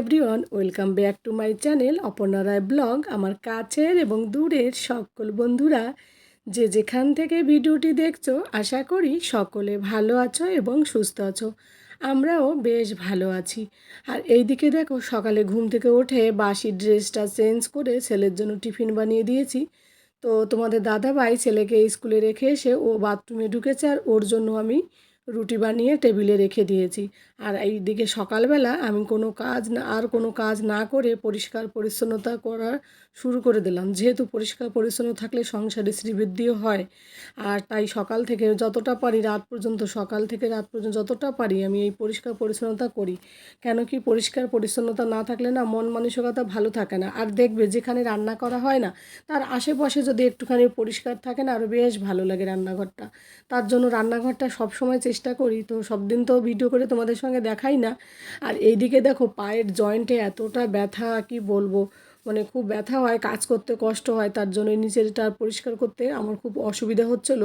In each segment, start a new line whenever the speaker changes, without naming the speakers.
Everyone, welcome back to my channel Aparna Roy vlog. আমার কাছের এবং দূরের সকল বন্ধুরা, যে যেখান থেকে ভিডিওটি দেখছ, আশা করি সকলে ভালো আছো এবং সুস্থ আছো। আমরাও বেশ ভালো আছি। আর এই দিকে দেখো, সকালে ঘুম থেকে উঠে বাসি ড্রেসটা চেঞ্জ করে ছেলের জন্য টিফিন বানিয়ে দিয়েছি। তো তোমাদের দাদা ভাই ছেলেকে স্কুলে রেখে এসে ও বাথরুমে ঢুকেছে আর ওর জন্য আমি রুটি বানিয়ে টেবিলে রেখে দিয়েছি। আর এইদিকে সকালবেলা আমি কোনো কাজ না, আর কোনো কাজ না করে পরিষ্কার পরিচ্ছন্নতা করা শুরু করে দিলাম। যেহেতু পরিষ্কার পরিচ্ছন্ন থাকলে সংসারে শ্রীবৃদ্ধিও হয়। আর তাই সকাল থেকে যতটা পারি রাত পর্যন্ত, সকাল থেকে রাত পর্যন্ত যতটা পারি আমি এই পরিষ্কার পরিচ্ছন্নতা করি। কেন কি পরিষ্কার পরিচ্ছন্নতা না থাকলে না মন মানসিকতা ভালো থাকে না। আর দেখবে যেখানে রান্না করা হয় না, তার আশেপাশে যদি একটুখানি পরিষ্কার থাকে না আরও বেশ ভালো লাগে রান্নাঘরটা। তার জন্য রান্নাঘরটা সবসময় করি, তো সব দিন তো ভিডিও করে তোমাদের সঙ্গে দেখাই না। আর এইদিকে দেখো পায়ের জয়েন্টে এতটা ব্যথা, কি বলব? মানে খুব ব্যথা হয়, কাজ করতে কষ্ট হয়, তার জন্য নিচেরটা পরিষ্কার করতে আমার খুব অসুবিধা হচ্ছিল।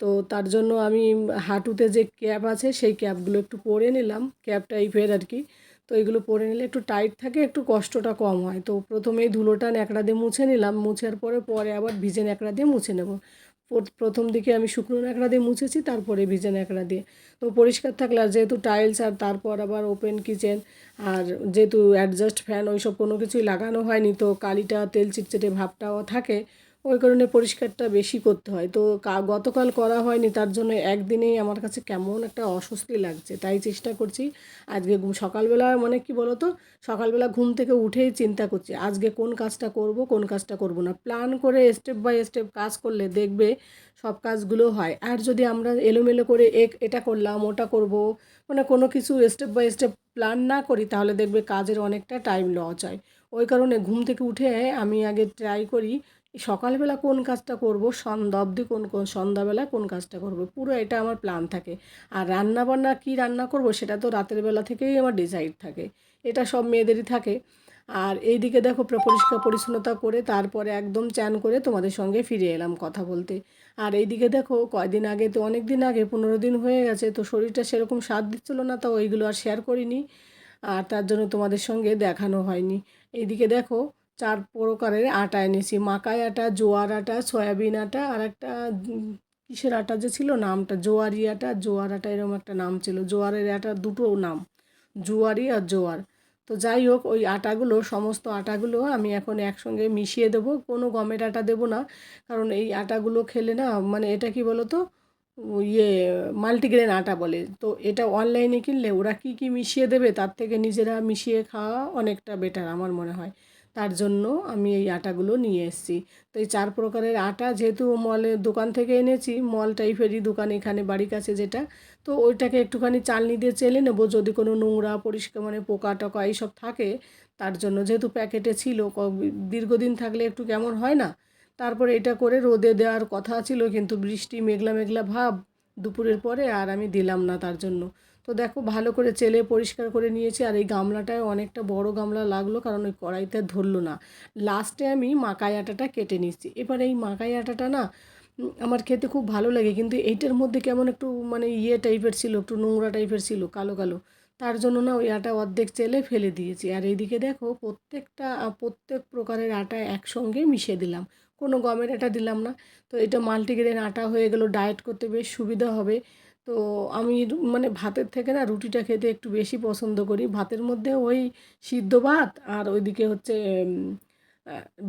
তো তার জন্য আমি হাঁটুতে যে ক্যাপ আছে, সেই ক্যাপগুলো একটু পরে নিলাম ক্যাপ টাইপের আর কি। তো এগুলো পরে নিলে একটু টাইট থাকে, একটু কষ্টটা কম হয়। তো প্রথমেই ধুলোটা ন্যাকড়া দিয়ে মুছে নিলাম, মুছার পরে পরে আবার ভিজে ন্যাকড়া দিয়ে মুছে নেব। প্রথম দিকে আমি শুকনো ন্যাকড়া দিয়ে মুছেছি, তারপরে ভিজে ন্যাকড়া দিয়ে। তো পরিষ্কার থাকলে আর যেহেতু টাইলস আর তারপর আবার ওপেন কিচেন আর যেহেতু অ্যাডজাস্ট ফ্যান ওইসব কোনো কিছুই লাগানো হয়নি, তো কালিটা তেল চিটচেটে ভাবটাও থাকে। ওই কারণে পরিষ্কারটা বেশি করতে হয়। তো গতকাল করা হয়নি, তার জন্য একদিনেই আমার কাছে কেমন একটা অস্বস্তি লাগছে। তাই চেষ্টা করছি আজকে সকালবেলা মানে কি বলো তো সকালবেলা ঘুম থেকে উঠেই চিন্তা করছি, আজকে কোন কাজটা করব, কোন কাজটা করব না। প্ল্যান করে স্টেপ বাই স্টেপ কাজ করলে দেখবে সব কাজগুলো হয়। আর যদি আমরা এলোমেলো করে এক, এটা করলাম, ওটা করব মানে কোনো কিছু স্টেপ বাই স্টেপ প্ল্যান না করি, তাহলে দেখবে কাজের অনেকটা টাইম লস হয়। ওই কারণে ঘুম থেকে উঠে আমি আগে ট্রাই করি সকালবেলা কোন কাজটা করব, সন্ধ্যা অবধি কোন কোন সন্ধ্যাবেলা কোন কাজটা করব, পুরো এটা আমার প্ল্যান থাকে। আর রান্না বান্না কী রান্না করব সেটা তো রাতের বেলা থেকেই আমার ডিসাইড থাকে। এটা সব মেয়েদেরই থাকে। আর এইদিকে দেখো পরিষ্কার পরিচ্ছন্নতা করে তারপরে একদম চ্যান করে তোমাদের সঙ্গে ফিরে এলাম কথা বলতে। আর এইদিকে দেখো কয়দিন আগে তো অনেক দিন আগে পনেরো দিন হয়ে গেছে, তো শরীরটা সেরকম স্বাদ দিচ্ছিল না তো ওইগুলো আর শেয়ার করিনি। আর তার জন্য তোমাদের সঙ্গে দেখানো হয়নি। এইদিকে দেখো চার প্রকারের আটা এনেছি। মাকাই আটা, জোয়ার আটা, সয়াবিন আটা আর একটা কিসের আটা যে ছিল নামটা? জোয়ারি আটা, জোয়ার আটা এরকম একটা নাম ছিল। জোয়ারের আটা দুটো নাম, জোয়ারি আর জোয়ার। তো যাই হোক, ওই আটাগুলো, সমস্ত আটাগুলো আমি এখন একসঙ্গে মিশিয়ে দেবো। কোনো গমের আটা দেবো না, কারণ এই আটাগুলো খেলে না মানে এটা কি বলো তো ইয়ে মাল্টিগ্রেন আটা বলে। তো এটা অনলাইনে কিনলে ওরা কি কি মিশিয়ে দেবে, তার থেকে নিজেরা মিশিয়ে খাওয়া অনেকটা বেটার আমার মনে হয়। তার জন্য আমি এই আটাগুলো নিয়ে এসেছি। তো এই চার প্রকারের আটা যেহেতু মলের দোকান থেকে এনেছি, মল টাইপেরই দোকান এখানে বাড়ির কাছে যেটা, তো ওইটাকে একটুখানি চালনি দিয়ে চেলে নেব। যদি কোনো নোংরা, পরিষ্কার মানে পোকা টোকা এইসব থাকে, তার জন্য যেহেতু প্যাকেটে ছিল দীর্ঘদিন থাকলে একটু কেমন হয় না, তারপরে এটা করে রোদে দেওয়ার কথা ছিল, কিন্তু বৃষ্টি, মেঘলা মেঘলা ভাব দুপুরের পরে আর আমি দিলাম না তার জন্য। তো দেখো, ভালো করে চেলে পরিষ্কার করে নিয়েছি আর এই গামলাটায় অনেকটা বড় গামলা লাগল কারণ ওই কড়াইতে ধরলো না। লাস্টে আমি মাকাই আটাটা কেটে নিচ্ছি এবার এই মাকাই আটাটা না আমার খেতে খুব ভালো লাগে কিন্তু এইটার মধ্যে কেমন একটু মানে ইয়ে টাইপের ছিল, একটু নোংরা টাইপের ছিল, কালো কালো। তার জন্য না ওই আটা অর্ধেক চেলে ফেলে দিয়েছি। আর এইদিকে দেখো, প্রত্যেকটা, প্রত্যেক প্রকারের আটা একসঙ্গে মিশিয়ে দিলাম। কোনো গমের আটা দিলাম না। তো এটা মাল্টিগ্রেন আটা হয়ে গেলো, ডায়েট করতে বেশ সুবিধা হবে। তো আমি মানে ভাতের থেকে না রুটিটা খেতে একটু বেশি পছন্দ করি। ভাতের মধ্যে ওই সিদ্ধ ভাত আর ওইদিকে হচ্ছে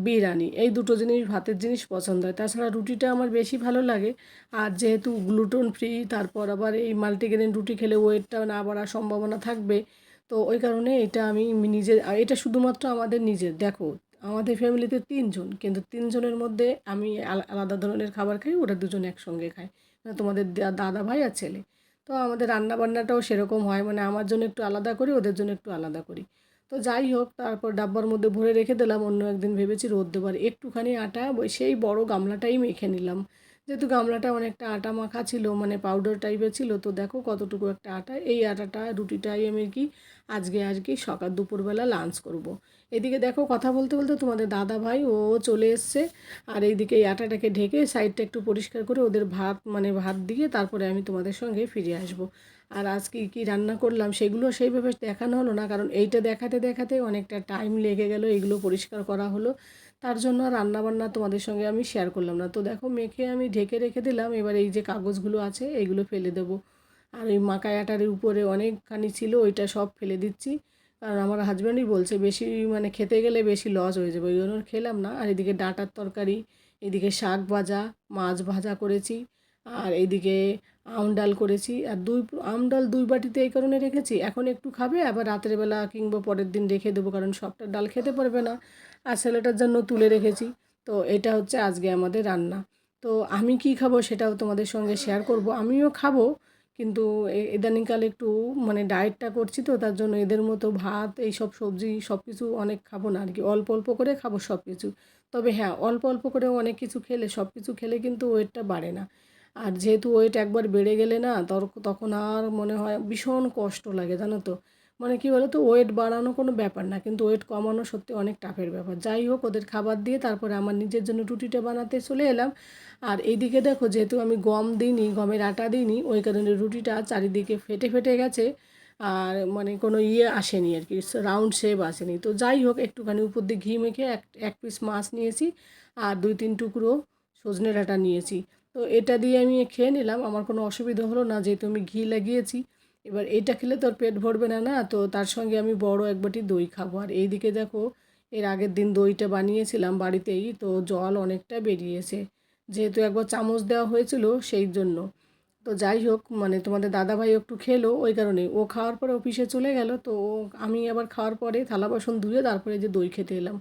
বিরিয়ানি। এই দুটো জিনিস ভাতের জিনিস পছন্দ হয়। তাছাড়া রুটিটা আমার বেশি ভালো লাগে। আর যেহেতু গ্লুটন ফ্রি, তারপর আবার এই মাল্টিগ্রেন রুটি খেলে ওয়েটটা না বাড়ার সম্ভাবনা থাকবে। তো ওই কারণে এটা আমি নিজের এটা শুধুমাত্র আমাদের নিজের। দেখো, আমাদের ফ্যামিলিতে তিনজন। কিন্তু তিনজনের মধ্যে আমি আলাদা ধরনের খাবার খাই, ওরা দুজন একসঙ্গে খায়। তোমাদের দাদা ভাই আর ছেলে। তো আমাদের রান্না বান্নাটাও সেরকম হয় মানে আমার জন্য একটু আলাদা করি, ওদের জন্য একটু আলাদা করি। তো যাই হোক, তারপর ডাব্বার মধ্যে ভরে রেখে দিলাম, অন্য একদিন ভেবেছি রোদ দেবার। একটুখানি আটা সেই বড় গামলাটাই মেখে নিলাম। যেহেতু গামলাটা অনেকটা আটা মাখা ছিল মানে পাউডার টাইপের ছিল, তো দেখো কতটুকু একটা আটা, এই আটাটা, রুটিটাই আমি কি আজকে আজকে সকাল দুপুরবেলা লাঞ্চ করব। এদিকে দেখো কথা বলতে বলতে তোমাদের দাদা ভাই, ও চলে এসছে। আর এইদিকে এই আটাটাকে ঢেকে সাইডটা একটু পরিষ্কার করে ওদের ভাত মানে ভাত দিয়ে তারপরে আমি তোমাদের সঙ্গে ফিরে আসব। আর আজকে কী রান্না করলাম সেগুলো সেইভাবে দেখানো হলো না, কারণ এইটা দেখাতে দেখাতে অনেকটা টাইম লেগে গেল, এগুলো পরিষ্কার করা হলো। তার জন্য রান্নাবান্না তোমাদের সঙ্গে আমি শেয়ার করলাম না। তো দেখো মেখে আমি ঢেকে রেখে দিলাম, এবার এই যে কাগজগুলো আছে এইগুলো ফেলে দেবো। আর ওই মাকাই আটারের উপরে অনেকখানি ছিল, ওইটা সব ফেলে দিচ্ছি। কারণ আমার হাজব্যান্ডই বলছে, বেশি মানে খেতে গেলে বেশি লস হয়ে যাবে। ওই জন্য খেলাম না। আর এদিকে ডাঁটার তরকারি, এদিকে শাক ভাজা, মাছ ভাজা করেছি। আর এইদিকে আম ডাল করেছি। আর দুই, আম ডাল দুই বাটিতে এই কারণে রেখেছি। এখন একটু খাবে, আবার রাতের বেলা কিংবা পরের দিন রেখে দেবো, কারণ সবটা ডাল খেতে পারবে না। আর ছেলেটার জন্য তুলে রেখেছি। তো এটা হচ্ছে আজকে আমাদের রান্না। তো আমি কি খাব সেটাও তোমাদের সঙ্গে শেয়ার করব। আমিও খাব কিন্তু ইদানিংকালে একটু মানে ডায়েটটা করছি তো, তার জন্য এদের মতো ভাত এই সব সবজি সব কিছু অনেক খাব না আর কি অল্প অল্প করে খাব সব কিছু তবে হ্যাঁ অল্প অল্প করে অনেক কিছু খেলে সব কিছু খেলে কিন্তু ওয়েটটা বাড়ে না। আর যেহেতু ওয়েট একবার বেড়ে গেলে না তখন আর মনে হয় ভীষণ কষ্ট লাগে, জানো তো? মানে কী বলো তো ওয়েট বাড়ানো কোনো ব্যাপার না, কিন্তু ওয়েট কমানো সত্যি অনেক টাফের ব্যাপার। যাই হোক, ওদের খাবার দিয়ে তারপরে আমার নিজের জন্য রুটিটা বানাতে চলে এলাম। আর এইদিকে দেখো, যেহেতু আমি গম দিইনি, গমের আটা দিইনি, ওই কারণে রুটিটা চারিদিকে ফেটে ফেটে গেছে। আর মানে কোনো ইয়ে আসেনি আর কি রাউন্ড শেপ আসেনি। তো যাই হোক, একটুখানি উপর দিয়ে ঘি মেখে এক এক পিস মাছ নিয়েছি আর দুই, তিন টুকরো সজনে ডাঁটা নিয়েছি। তো এটা দিয়ে আমি খেয়ে নিলাম, আমার কোনো অসুবিধা হলো না, যেহেতু আমি ঘি লাগিয়েছি। এবার এইটা খেলে তো আর পেট ভরবে না না? তো তার সঙ্গে আমি বড় এক বাটি দই খাব। আর এইদিকে দেখো, এর আগের দিন দইটা বানিয়েছিলাম বাড়িতেই, তো জল অনেকটা বেরিয়েছে। যেহেতু একবার চামচ দেওয়া হয়েছিল সেই জন্য। তো যাই হোক মানে তোমাদের দাদাভাই একটু খেলো ওই কারণে ও খাওয়ার পরে অফিসে চলে গেল, তো আমি আবার খাওয়ার পরে থালা বাসন ধুয়ে তারপরে যে দই খেতে এলাম।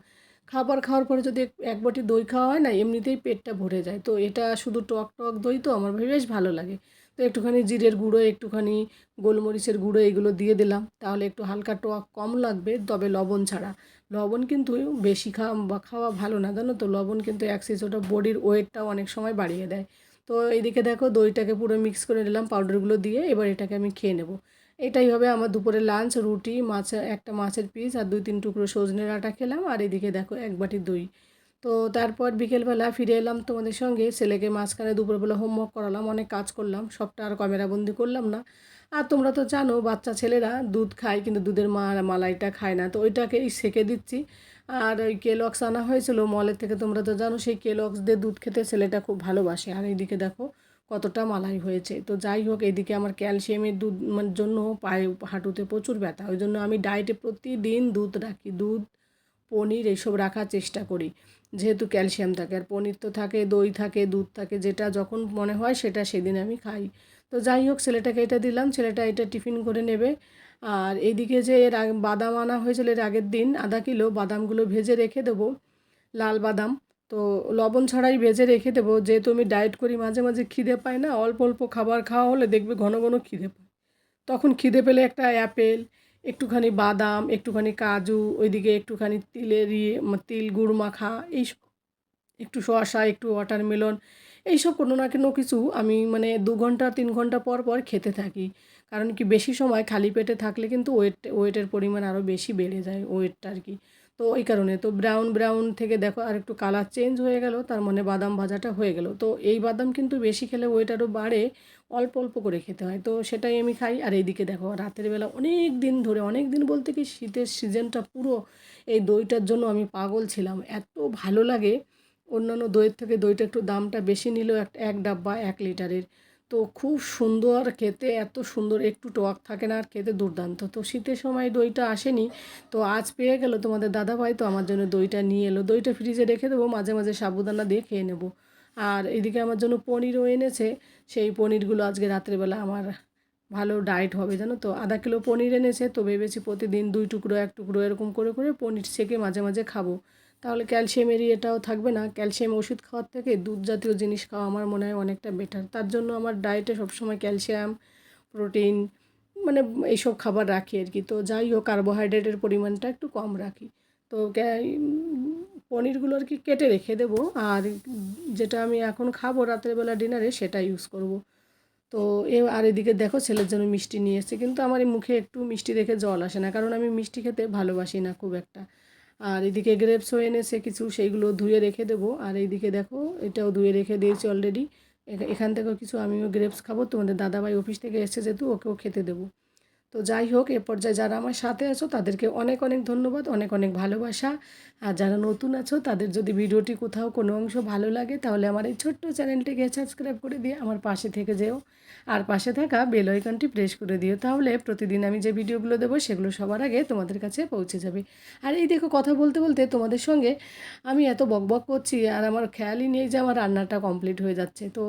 খাবার খাওয়ার পরে যদি এক বাটি দই খাওয়া হয় না, এমনিতেই পেটটা ভরে যায়। তো এটা শুধু টক টক দই তো, আমার বেশ ভালো লাগে। তো একটুখানি জিরের গুঁড়ো, একটুখানি গোলমরিচের গুঁড়ো এগুলো দিয়ে দিলাম। তাহলে একটু হালকা টক কম লাগবে, তবে লবণ ছাড়া। লবণ কিন্তু বেশি খাওয়া বা খাওয়া ভালো না, জানো তো? লবণ কিন্তু অ্যাক্সিস ওটা বডির ওয়েটটাও অনেক সময় বাড়িয়ে দেয়। তো এইদিকে দেখো দইটাকে পুরো মিক্স করে নিলাম পাউডারগুলো দিয়ে এবার এটাকে আমি খেয়ে নেব। এটাই হবে আমার দুপুরে লাঞ্চ রুটি, মাছ, একটা মাছের পিস আর দুই তিন টুকরো সজনের আটা খেলাম। আর এদিকে দেখো এক বাটি দই। তো তারপর বিকেলবেলা ফিরে এলাম তোমাদের সঙ্গে। ছেলেকে মাঝখানে দুপুরবেলা হোমওয়ার্ক করালাম, অনেক কাজ করলাম, সবটা আর ক্যামেরাবন্দি করলাম না। আর তোমরা তো জানো, বাচ্চা ছেলেরা দুধ খায়, কিন্তু দুধের মা মালাইটা খায় না। তো ওইটাকেই সেকে দিচ্ছি। আর ওই কেলক্স আনা হয়েছিল মলের থেকে, তোমরা তো জানো, সেই কেলক্স দিয়ে দুধ খেতে ছেলেটা খুব ভালোবাসে। আর এইদিকে দেখো, কতটা মালাই হয়েছে। তো যাই হোক এদিকে আমার ক্যালসিয়ামের দুধ মানে জন্য পায়ে হাঁটুতে প্রচুর ব্যথা। ওই জন্য আমি ডায়েটে প্রতিদিন দুধ রাখি। দুধ পনির এসব রাখার চেষ্টা করি। যেহেতু ক্যালসিয়াম থাকে, আর পনির তো থাকে, দই থাকে, দুধ থাকে, যেটা যখন মনে হয় সেটা সেদিন আমি খাই। তো যাই হোক, ছেলেটাকে এটা দিলাম, ছেলেটা এটা টিফিন করে নেবে। আর এইদিকে যে এর বাদাম আনা হয়েছিল এর আগের দিন, আধা কিলো বাদামগুলো ভেজে রেখে দেবো, লাল বাদাম। তো লবণ ছাড়াই ভেজে রেখে দেবো, যেহেতু আমি ডায়েট করি, মাঝে মাঝে খিদে পাই না, অল্প অল্প খাবার খাওয়া হলে দেখবে ঘন ঘন খিদে পায়। তখন খিদে পেলে একটা অ্যাপেল একটুখানি বাদাম, একটুখানি কাজু, ওইদিকে একটুখানি তিলের ইয়ে তিল, গুড় মাখা, এই একটু শসা, একটু ওয়াটারমেলন এইসব কোনো না কোনো কিছু আমি মানে দু ঘণ্টা, তিন ঘণ্টা পর পর খেতে থাকি। কারণ কি বেশি সময় খালি পেটে থাকলে কিন্তু ওয়েট ওয়েটের পরিমাণ আরও বেশি বেড়ে যায় ওয়েটটা আর কি। তো ওই কারণে। তো ব্রাউন ব্রাউন থেকে দেখো আর একটু কালার চেঞ্জ হয়ে গেল, তার মানে বাদাম ভাজাটা হয়ে গেল। তো এই বাদাম কিন্তু বেশি খেলে ওয়েট আরও বাড়ে, অল্প অল্প করে খেতে হয়। তো সেটাই আমি খাই। আর এইদিকে দেখো, রাতের বেলা অনেক দিন ধরে, অনেক দিন বলতে কি শীতের সিজনটা পুরো এই দইটার জন্য আমি পাগল ছিলাম। এত ভালো লাগে। অন্যান্য দইয়ের থেকে দইটা একটু দামটা বেশি নিল এক ডাব্বা, এক লিটারের। তো খুব সুন্দর খেতে, এত সুন্দর, একটু টক থাকে না আর খেতে দুর্দান্ত। তো শীতের সময় দইটা আসেনি, তো আজ পেয়ে গেল তোমাদের দাদাভাই, তো আমার জন্য দইটা নিয়ে এলো। দইটা ফ্রিজে রেখে দেবো, মাঝে মাঝে সাবুদানা দিয়ে খেয়ে নেব। আর এদিকে আমার জন্য পনিরও এনেছে, সেই পনিরগুলো আজকে রাত্রেবেলা আমার ভালো ডায়েট হবে, জানো তো। আধা কিলো পনির এনেছে, তো ভেবেছি প্রতিদিন দুই টুকরো, এক টুকরো এরকম করে করে পনির সেকে মাঝে মাঝে খাব। তাহলে ক্যালসিয়ামের এটাও থাকবে না। ক্যালসিয়াম ওষুধ খাওয়ার থেকে দুধ জাতীয় জিনিস খাওয়া আমার মনে হয় অনেকটা বেটার তার জন্য আমার ডায়েটে সবসময় ক্যালসিয়াম প্রোটিন মানে এইসব খাবার রাখি আর কি। তো যাই হোক কার্বোহাইড্রেটের পরিমাণটা একটু কম রাখি। তো পনিরগুলো আর কি কেটে রেখে দেবো। আর যেটা আমি এখন খাব রাত্রেবেলা ডিনারে সেটা ইউজ করব। তো এ আর এদিকে দেখো, ছেলের জন্য মিষ্টি নিয়ে এসেছে। কিন্তু আমার মুখে একটু মিষ্টি দেখে জল আসে না। কারণ আমি মিষ্টি খেতে ভালোবাসি না খুব একটা। আর এদিকে গ্রেপসও এনেছে, কিছু সেইগুলো ধুয়ে রেখে দেবো। আর এইদিকে দেখো, এটাও ধুয়ে রেখে দিয়েছি অলরেডি এখান থেকেও কিছু আমিও গ্রেপস খাব। তোমাদের দাদাভাই অফিস থেকে এসে যেহেতু ওকেও খেতে দেবো। তো যাই হোক, এ পর্যায়ে যারা আমার সাথে আছো, তাদেরকে অনেক অনেক ধন্যবাদ, অনেক অনেক ভালোবাসা। আর যারা নতুন আছো, তাদের যদি ভিডিওটি কোথাও কোনো অংশ ভালো লাগে, তাহলে আমার এই ছোট্ট চ্যানেলটিকে সাবস্ক্রাইব করে দিয়ে আমার পাশে থেকে যেও। আর পাশে থাকা বেল আইকনটি প্রেস করে দিও, তাহলে প্রতিদিন আমি যে ভিডিওগুলো দেবো, সেগুলো সবার আগে তোমাদের কাছে পৌঁছে যাবে। আর এই দেখো, কথা বলতে বলতে তোমাদের সঙ্গে আমি এত বকবক করছি, আর আমার খেয়ালই নেই যে আমার রান্নাটা কমপ্লিট হয়ে যাচ্ছে। তো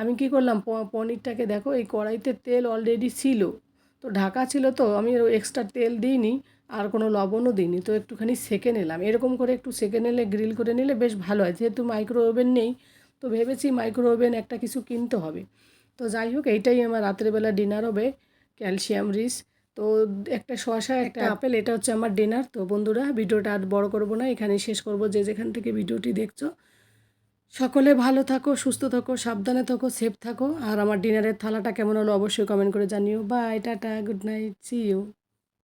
আমি কি করলাম পনিরটাকে দেখো, এই কড়াইতে তেল অলরেডি ছিল। তো ঢাকা ছিল তো আমি এক্সট্রা তেল দিইনি আর কোনো লবণও দিইনি তো একটুখানি সেকে নিলাম। এরকম করে একটু সেকে নিলে গ্রিল করে নিলে বেশ ভালো হয়। যেহেতু মাইক্রো ওভেন নেই তো ভেবেছি মাইক্রো ওভেন একটা কিছু কিনতে হবে। তো যাই হোক এইটাই আমার রাত্রেবেলা ডিনার হবে ক্যালসিয়াম রিচ তো একটা শশা একটা আপেল এটা হচ্ছে আমার ডিনার তো বন্ধুরা ভিডিওটা আর বড় করব না এখানেই শেষ করব। যে যেখান থেকে ভিডিওটি দেখছ সকলে ভালো থাকো, সুস্থ থাকো, সাবধানে থাকো সেফ থাকো। আর আমার ডিনারের থালাটা কেমন হলো অবশ্যই কমেন্ট করে জানিও। Bye tata good night see you